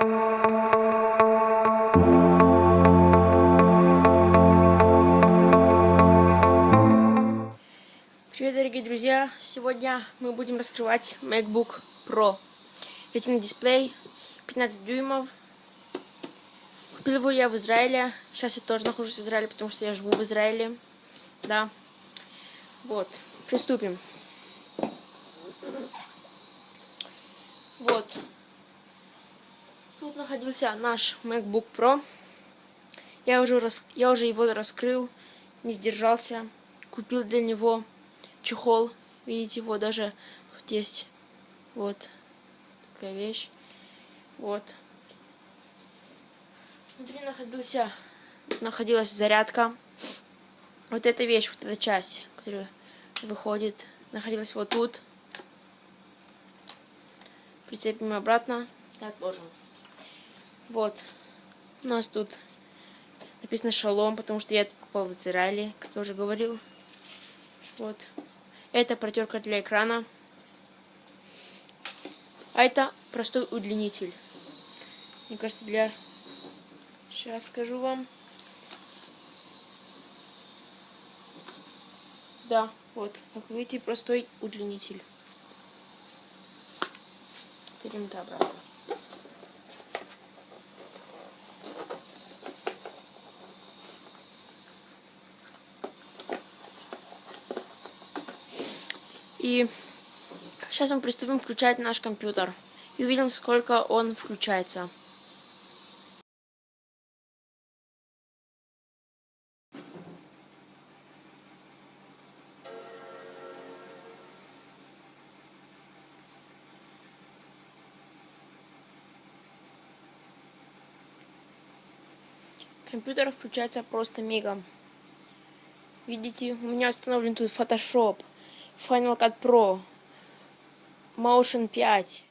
Привет, дорогие друзья! Сегодня мы будем раскрывать MacBook Pro. Retina дисплей 15 дюймов. Купил его я в Израиле. Сейчас я тоже нахожусь в Израиле, потому что я живу в Израиле. Да. Вот. Приступим. Вот. Тут находился наш MacBook Pro. Я уже, рас... я уже его раскрыл, не сдержался. Купил для него чехол. Видите, вот даже тут есть вот такая вещь. Вот. Внутри находился, находилась зарядка. Вот эта вещь, вот эта часть, которая выходит, находилась вот тут. Прицепим обратно и отложим. Вот. У нас тут написано шалом, потому что я это покупал в Израиле, как я уже говорил. Вот. Это протерка для экрана. А это простой удлинитель. Мне кажется, для... Сейчас скажу вам. Да, вот, как видите, простой удлинитель. Это обратно. И сейчас мы приступим включать наш компьютер. И увидим, сколько он включается. Компьютер включается просто мигом. Видите, у меня установлен тут Photoshop, Final Cut Pro, Motion 5,